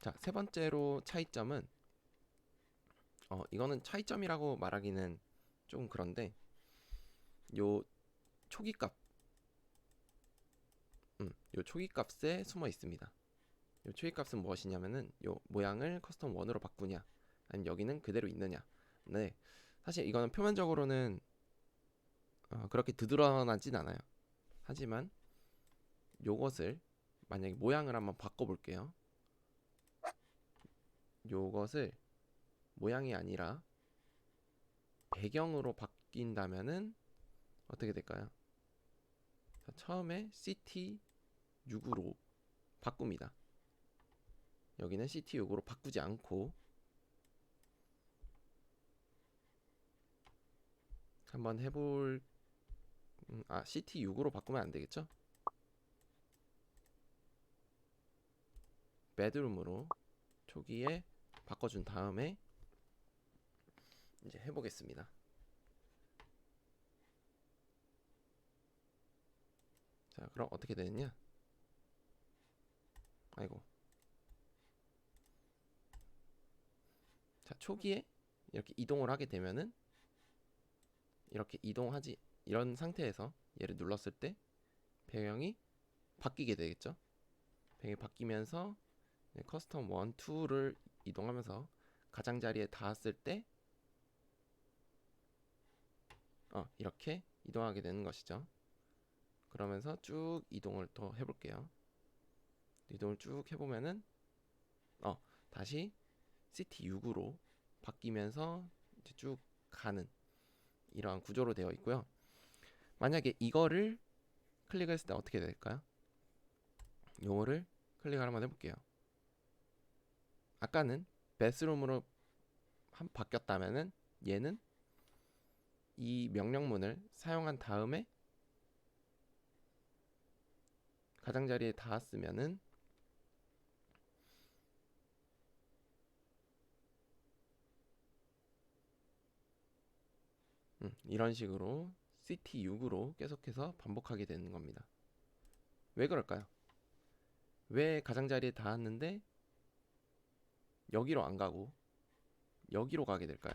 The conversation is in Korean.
자, 세 번째로 차이점은 어, 이거는 차이점이라고 말하기는 좀 그런데 요 초기 값 음, 요 초기 값에 숨어 있습니다. 요 초기 값은 무엇이냐면은 요 모양을 커스텀 1으로 바꾸냐 아니면 여기는 그대로 있느냐. 네. 사실 이거는 표면적으로는 어, 그렇게 드러나진 않아요. 하지만 요것을 만약에 모양을 한번 바꿔 볼게요. 요것을 모양이 아니라 배경으로 바뀐다면은 어떻게 될까요? 자, 처음에 CT 6으로 바꿉니다. 여기는 CT 6으로 바꾸지 않고 한번 해볼 음, 아 CT 6으로 바꾸면 안 되겠죠? 베드룸으로 초기에 바꿔준 다음에 이제 해보겠습니다. 자, 그럼 어떻게 되느냐? 아이고. 자, 초기에 이렇게 이동을 하게 되면은 이렇게 이동하지 이런 상태에서 얘를 눌렀을 때 배경이 바뀌게 되겠죠? 배경이 바뀌면서 네, 커스텀 1, 2를 이동하면서 가장자리에 닿았을 때 어, 이렇게 이동하게 되는 것이죠. 그러면서 쭉 이동을 더 해볼게요. 이동을 쭉 해보면은 어, 다시 CT6으로 바뀌면서 이제 쭉 가는 이러한 구조로 되어 있고요. 만약에 이거를 클릭했을 때 어떻게 될까요? 요거를 클릭을 한번 해볼게요. 아까는 베스룸으로 한 바뀌었다면은 얘는 이 명령문을 사용한 다음에 가장자리에 닿았으면은 음, 이런 식으로 CT6으로 계속해서 반복하게 되는 겁니다. 왜 그럴까요? 왜 가장자리에 닿았는데 여기로 안 가고 여기로 가게 될까요?